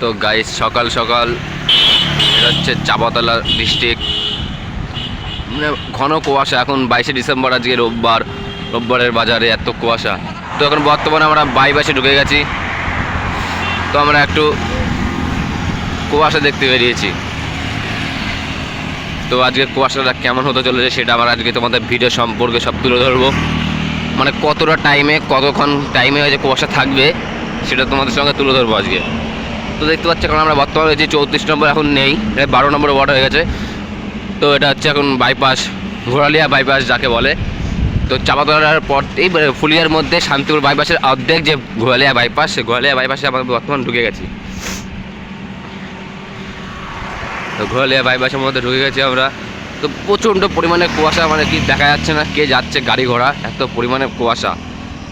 তো গাইস সকাল সকাল এটা হচ্ছে চাপাতলা ডিস্ট্রিক্ট মানে ঘন কুয়াশা, এখন বাইশে ডিসেম্বর, আজকে রোববার। রোববারের বাজারে এত কুয়াশা। তো এখন বর্তমানে আমরা বাই বাসে ঢুকে গেছি। তো আমরা একটু কুয়াশা দেখতে বেরিয়েছি। তো আজকে কুয়াশাটা কেমন হতে চলেছে সেটা আমরা আজকে তোমাদের ভিডিও সম্পর্কে সব তুলে ধরবো। মানে কতটা টাইমে কতক্ষণ টাইমে যে কুয়াশা থাকবে, সেটা তোমাদের সঙ্গে তুলে ধরবো আজকে। তো দেখতে পাচ্ছি এখন আমরা বর্তমানে রয়েছি চৌত্রিশ নম্বর, এখন নেই। বারো নম্বর ওয়ার্ড হয়ে গেছে। তো এটা হচ্ছে এখন বাইপাস ঘোরালিয়া বাইপাস যাকে বলে। তো চাপাতলার পর এই ফুলিয়ার মধ্যে শান্তিপুর বাইপাসের অর্ধেক যে ঘোরালিয়া বাইপাস সে ঘোরালিয়া বাইপাসে আমরা বর্তমান ঢুকে গেছি। তো ঘোরালিয়া বাইপাসের মধ্যে ঢুকে গেছি আমরা। তো প্রচণ্ড পরিমাণে কুয়াশা মানে কি দেখা যাচ্ছে না, কে যাচ্ছে গাড়ি ঘোড়া, এত পরিমাণে কুয়াশা।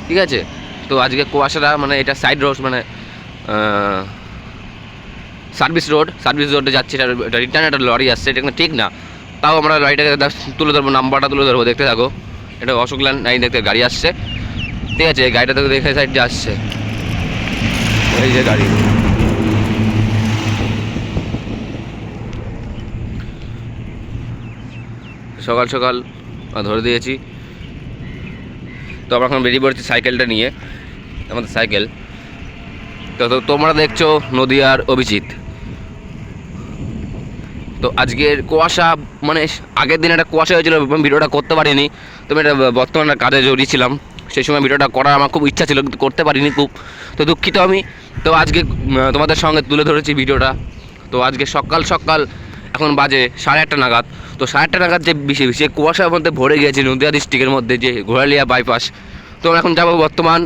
ঠিক আছে? তো আজকে কুয়াশাটা মানে এটা সাইড রোড মানে সার্ভিস রোড সার্ভিস রোডে যাচ্ছে, এটা রিটার্ন একটা লরি আসছে, এটা ঠিক না। তাও আমরা লরিটাকে তুলে ধরবো নাম্বারটা তুলে ধরবো, দেখতে থাকো। এটা অশোক নাই দেখতে গাড়ি আসছে। ঠিক আছে গাড়িটা তো দেখে সাইড দিয়ে আসছে। এই যে গাড়ি। সকাল সকাল ধরে দিয়েছি। তো আমরা এখন বেরিয়ে পড়েছি সাইকেলটা নিয়ে। আমাদের সাইকেল তো তোমরা দেখছ নদীয়ার অভিজিৎ। তো আজকের কুয়াশা মানে আগের দিন একটা কুয়াশা হয়েছিল ভিডিওটা করতে পারিনি। তো আমি এটা বর্তমানে কাজে জড়িয়েছিলাম সেই সময় ভিডিওটা করার আমার খুব ইচ্ছা ছিল, কিন্তু করতে পারিনি খুব। তো দুঃখিত আমি। তো আজকে তোমাদের সঙ্গে তুলে ধরেছি ভিডিওটা। তো আজকে সকাল সকাল, এখন বাজে সাড়ে আটটা নাগাদ। তো সাড়ে আটটা নাগাদ যে বেশি বেশি কুয়াশার মধ্যে ভরে গিয়েছে, নদিয়া ডিস্ট্রিক্টের মধ্যে যে ঘোরালিয়া বাইপাস তো আমরা এখন যাব বর্তমান,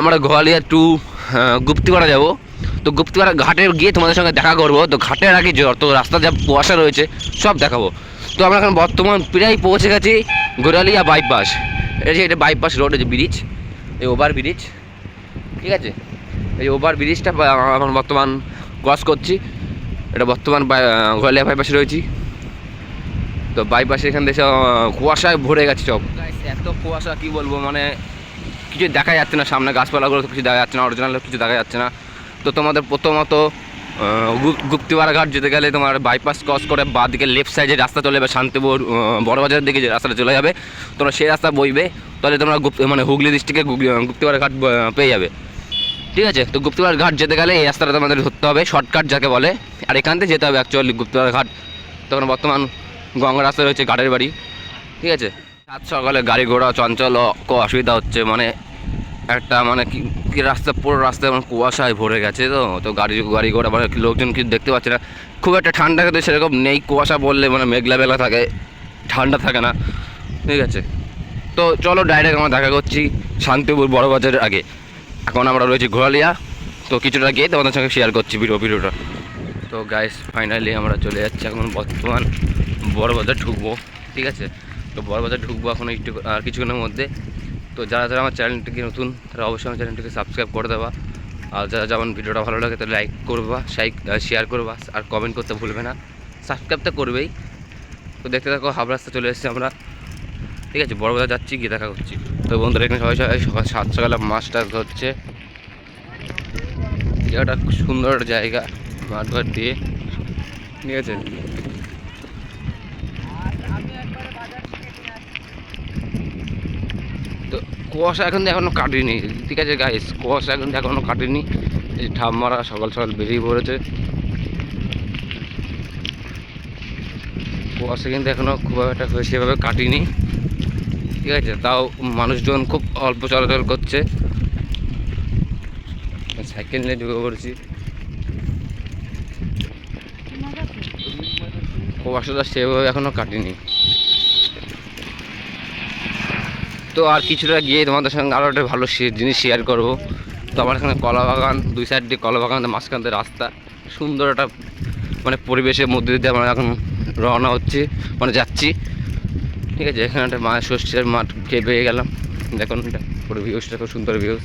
আমরা ঘোরালিয়া টু গুপ্তিপাড়া যাব। তো গুপ্তিপাড়া ঘাটে গিয়ে তোমাদের সঙ্গে দেখা করব। তো ঘাটের আগে যত রাস্তা যা কুয়াশা রয়েছে, সব দেখাবো। তো আমরা এখন বর্তমান প্রায় পৌঁছে গেছি ঘোরালিয়া বাইপাস এই যে এটা বাইপাস রোড যে ব্রিজ এই ওভার ব্রিজ ঠিক আছে? এই ওভার ব্রিজটা এখন বর্তমান ক্রস করছি। এটা বর্তমান ঘোরালিয়া বাইপাসে রয়েছি। তো বাইপাসে এখান থেকে কুয়াশায় ভরে গেছে সব। এত কুয়াশা, কি বলব? মানে কিছু দেখা যাচ্ছে না সামনে, গাছপালাগুলো কিছু দেখা যাচ্ছে না অরিজিনাল কিছু দেখা যাচ্ছে না। তো তোমাদের প্রথমত আহ, গুপ- গুপ্তিপাড়া ঘাট যেতে গেলে তোমার বাইপাস ক্রস করে বা দিকে লেফট সাইডে রাস্তা চলে যাবে শান্তিপুর বড়বাজারের দিকে যে রাস্তাটা চলে যাবে তোমরা সেই রাস্তা বইবে তাহলে তোমরা গুপ্ত মানে হুগলি ডিস্ট্রিক্টে গুপ্তিপাড়া ঘাট পেয়ে যাবে। ঠিক আছে? তো গুপ্তবার ঘাট যেতে গেলে এই রাস্তাটা তোমাদের ধরতে হবে শর্টকাট যাকে বলে। আর এখান থেকে যেতে হবে অ্যাকচুয়ালি গুপ্তবার ঘাট। তখন বর্তমান গঙ্গা রাস্তা রয়েছে ঘাটের বাড়ি। ঠিক আছে? সাত সকালে গাড়ি ঘোড়া চঞ্চল অসুবিধা হচ্ছে মানে একটা মানে কি রাস্তা, পুরো রাস্তায় মানে কুয়াশায় ভরে গেছে তো তো গাড়ি গাড়ি ঘোড়া মানে লোকজন কিছু দেখতে পাচ্ছে না। খুব একটা ঠান্ডা কিন্তু সেরকম নেই, কুয়াশা বললে মানে মেঘলা মেঘলা থাকে, ঠান্ডা থাকে না, ঠিক আছে। তো চলো ডাইরেক্ট আমরা দেখা করছি শান্তিপুর বড়বাজারের আগে। এখন আমরা রয়েছি ঘোরালিয়া তো কিছুটা গিয়ে তোমাদের সঙ্গে শেয়ার করছি ভিডিও ভিডিওটা তো গাইস ফাইনালি আমরা চলে যাচ্ছি এখন বর্তমান বড় বড়বাজার ঢুকবো, ঠিক আছে। তো বড় বড়বাজার ঢুকবো এখন একটু, আর কিছুক্ষণের মধ্যে। তো যারা যারা আমার চ্যানেলটিকে নতুন, তারা অবশ্যই আমার চ্যানেলটিকে সাবস্ক্রাইব করে দেওয়া আর যারা যেমন ভিডিওটা ভালো লাগে, তাহলে লাইক করবা সাইক শেয়ার করবা, আর কমেন্ট করতে ভুলবে না। সাবস্ক্রাইব তো করবেই। তো দেখতে থাকো হাফ রাস্তা চলে এসেছি আমরা। ঠিক আছে বড় বাজার যাচ্ছি, গিয়ে দেখা করছি। তো বন্ধুরা, এখানে সবাই সবাই সকাল সাত সকালে মাছটা ধরছে। জায়গাটা সুন্দর একটা জায়গা মাঠ ঘাট দিয়ে ঠিক আছে তো কুয়াশা এখন এখনও কাটেনি। ঠিক আছে গাইস কুয়াশা এখন এখনও কাটেনি। এই ঠাম্মারা সকাল সকাল বেরিয়ে পড়েছে। কুয়াশা কিন্তু এখনও খুব একটা সেভাবে কাটেনি। ঠিক আছে, তাও মানুষজন খুব অল্প চলাচল করছে। সাইকেল নিয়ে ঢুকে পড়েছি। কুয়াশাটা সেভাবে এখনও কাটেনি। তো আর কিছুটা গিয়ে তোমাদের সঙ্গে আরও একটা ভালো জিনিস শেয়ার করব। তো আমার এখানে কলা বাগান দুই সাইড দিয়ে কলা বাগান মাঝখান দিয়ে রাস্তা। সুন্দর একটা মানে পরিবেশের মধ্যে দিয়ে আমরা এখন রওনা হচ্ছে মানে যাচ্ছি। ঠিক আছে, এখানে একটা মায়ের ষষ্ঠীর মাঠ খেয়ে পেয়ে গেলাম। দেখুন এটা পুরো ভিউজটা খুব সুন্দর ভিউজ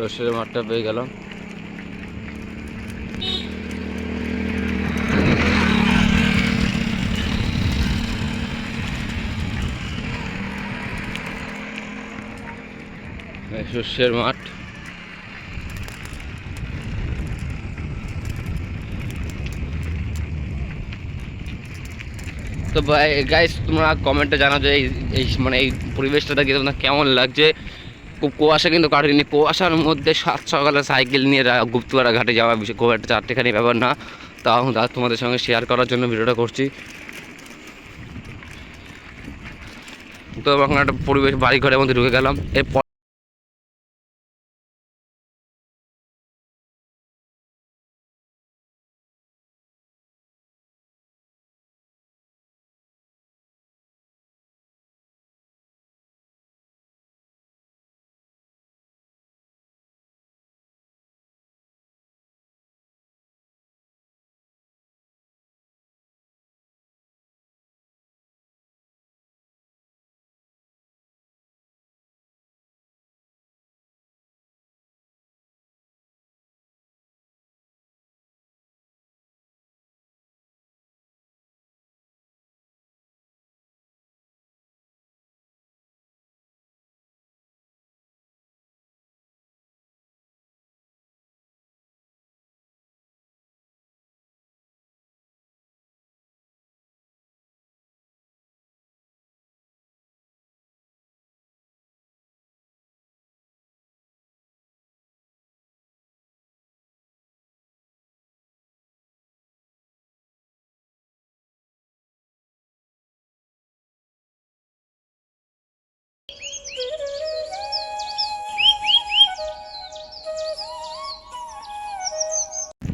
সর্ষের মাঠটা পেয়ে গেলাম। সর্ষের মাঠ। তো গাইস তোমরা কমেন্টে জানাও যে এই মানে এই পরিবেশটা দেখে তোমরা কেমন লাগছে? খুব কুয়াশা কিন্তু কাটেনি। কুয়াশার মধ্যে সাত সকালে সাইকেল নিয়ে গুপ্তপাড়া ঘাটে যাওয়া বিষয় খুব একটা চারটেখানি ব্যাপার না। তাও তোমাদের সঙ্গে শেয়ার করার জন্য ভিডিওটা করছি। তো এখন একটা পরিবেশ বাড়ি ঘরের মধ্যে ঢুকে গেলাম। এরপর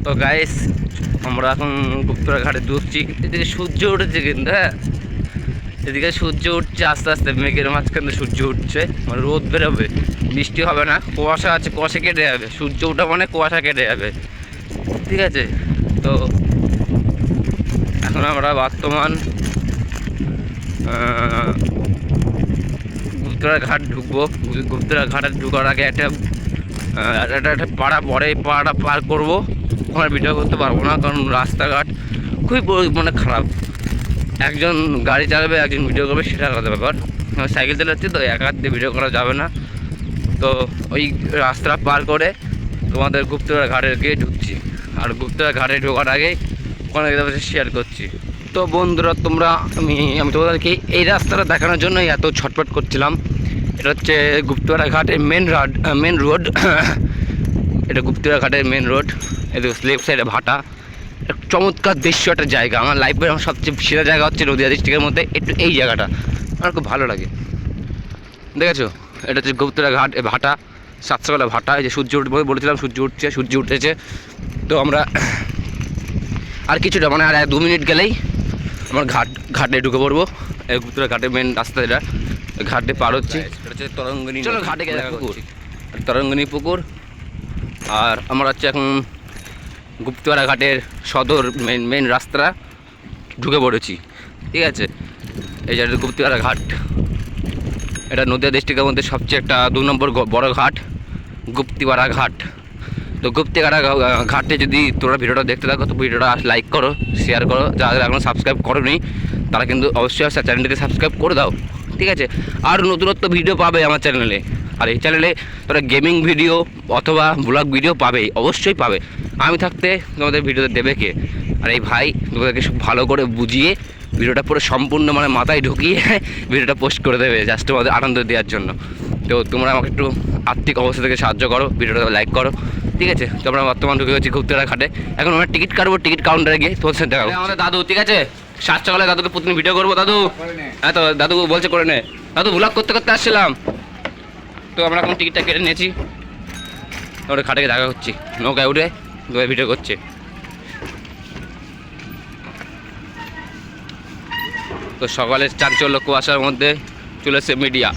তো গাইস আমরা এখন গুপ্তরা ঘাটে ঢুকছি। এদিকে সূর্য উঠেছে কিন্তু হ্যাঁ? এদিকে সূর্য উঠছে, আস্তে আস্তে মেঘের মাঝখানে সূর্য উঠছে। মানে রোদ বেরোবে, বৃষ্টি হবে না, কুয়াশা আছে, কুয়াশা কেটে যাবে। সূর্য ওঠা মানে কুয়াশা কেটে যাবে। ঠিক আছে? তো এখন আমরা বর্তমান গুপ্তরা ঘাট ঢুকবো। গুপ্তরা ঘাটে ঢুকার আগে একটা একটা একটা পাড়া পরে পাড়াটা পার করব। ওখানে ভিডিও করতে পারব না, কারণ রাস্তাঘাট খুবই মানে খারাপ। একজন গাড়ি চালাবে, একজন ভিডিও করবে, সেটা আলাদা ব্যাপার। সাইকেল চালাচ্ছি তো, এক হাত দিয়ে ভিডিও করা যাবে না। তো ওই রাস্তাটা পার করে তোমাদের গুপ্তরা ঘাটের গিয়ে ঢুকছি। আর গুপ্তরা ঘাটে ঢোকার আগে ওখানে শেয়ার করছি। তো বন্ধুরা, তোমরা, আমি আমি তোমাদেরকে এই রাস্তাটা দেখানোর জন্যই এত ছটফট করছিলাম। এটা হচ্ছে গুপ্তরা ঘাটের মেন রোড মেন রোড এটা গুপ্তরা ঘাটের মেন রোড এটা লেফট সাইডে ভাটা। চমৎকার দৃশ্য, একটা জায়গা। আমার লাইফের আমার সবচেয়ে সেরা জায়গা হচ্ছে নদীয়া ডিস্ট্রিক্টের মধ্যে একটু এই জায়গাটা। আমার খুব ভালো লাগে। দেখেছ? এটা হচ্ছে গুপ্তরা ঘাট ভাটা। সাতসকালে ভাটা। এই যে সূর্য উঠবে বলেছিলাম, সূর্য উঠছে, সূর্য উঠেছে। তো আমরা আর কিছুটা মানে আর এক দু মিনিট গেলেই আমার ঘাট ঘাটে ঢুকে পড়ব। গুপ্তরা ঘাটের মেন রাস্তা এটা ঘাটে পার হচ্ছি। হচ্ছে তরঙ্গিনী চলো ঘাটে গিয়ে দেখা পুকুর। আর তরঙ্গিনী পুকুর। আর আমরা হচ্ছে এখন গুপ্তপাড়া ঘাটের সদর মেন মেন রাস্তা ঢুকে পড়েছি। ঠিক আছে? এই যে গুপ্তপাড়া ঘাট। এটা নদীয়া ডিস্ট্রিক্টের মধ্যে সবচেয়ে একটা দু নম্বর বড় ঘাট গুপ্তিপাড়া ঘাট। তো গুপ্তিপাড়া ঘাটে যদি তোমরা ভিডিওটা দেখতে থাকো তো ভিডিওটা লাইক করো শেয়ার করো। যারা এখনও সাবস্ক্রাইব করোনি তারা কিন্তু অবশ্যই চ্যানেলটিকে সাবস্ক্রাইব করে দাও। ঠিক আছে? আর নতুনত্ব ভিডিও পাবে আমার চ্যানেলে আর এই চ্যানেলে তোরা গেমিং ভিডিও অথবা ব্লগ ভিডিও পাবেই, অবশ্যই পাবে। আমি থাকতে তোমাদের ভিডিওতে দেবে কে? আর এই ভাই তোমাদেরকে ভালো করে বুঝিয়ে ভিডিওটা পুরো সম্পূর্ণ মানে মাথায় ঢুকিয়ে ভিডিওটা পোস্ট করে দেবে জাস্ট তোমাদের আনন্দ দেওয়ার জন্য। তো তোমরা আমাকে একটু আর্থিক অবস্থা থেকে সাহায্য করো ভিডিওটা লাইক করো। ঠিক আছে? তো আমরা বর্তমান ঢুকে গেছি গুপ্তরা ঘাটে এখন আমরা টিকিট কাটবো, টিকিট কাউন্টারে গিয়ে তোমাদের সাথে দেখা আমাদের দাদু, ঠিক আছে? সাত সকালে দাদুকে প্রতিদিন ভিডিও করব, দাদু। হ্যাঁ তো, দাদু বলছে করে নে। দাদু ব্লগ করতে করতে আসছিলাম। তো আমরা এখন টিকিটটা কেটে নিয়েছি। ওটা খাটে গিয়ে দেখা করছি নৌকায় উঠে দুবার ভিডিও করছে। তো সকালের চাঞ্চল্য কুয়াশার মধ্যে চলে মিডিয়া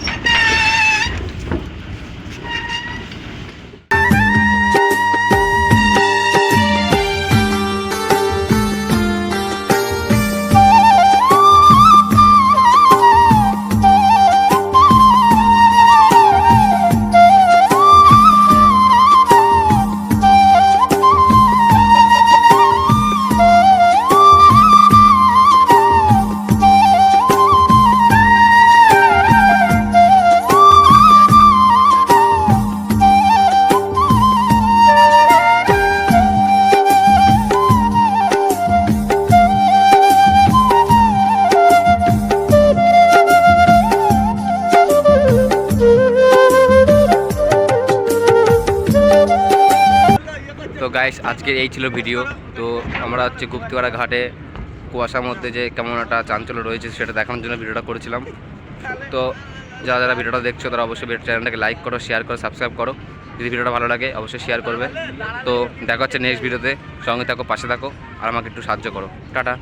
আজকের এই ছিল ভিডিও। তো আমরা হচ্ছে গুপ্তিপাড়া ঘাটে কুয়াশার মধ্যে যে কেমন একটা চাঞ্চল্য রয়েছে সেটা দেখানোর জন্য ভিডিওটা করেছিলাম। তো যারা যারা ভিডিওটা দেখছ, তারা অবশ্যই চ্যানেলটাকে লাইক করো শেয়ার করো সাবস্ক্রাইব করো। যদি ভিডিওটা ভালো লাগে, অবশ্যই শেয়ার করবে। তো দেখা হচ্ছে নেক্সট ভিডিওতে সঙ্গে থাকো, পাশে থাকো, আর আমাকে একটু সাহায্য করো। টাটা।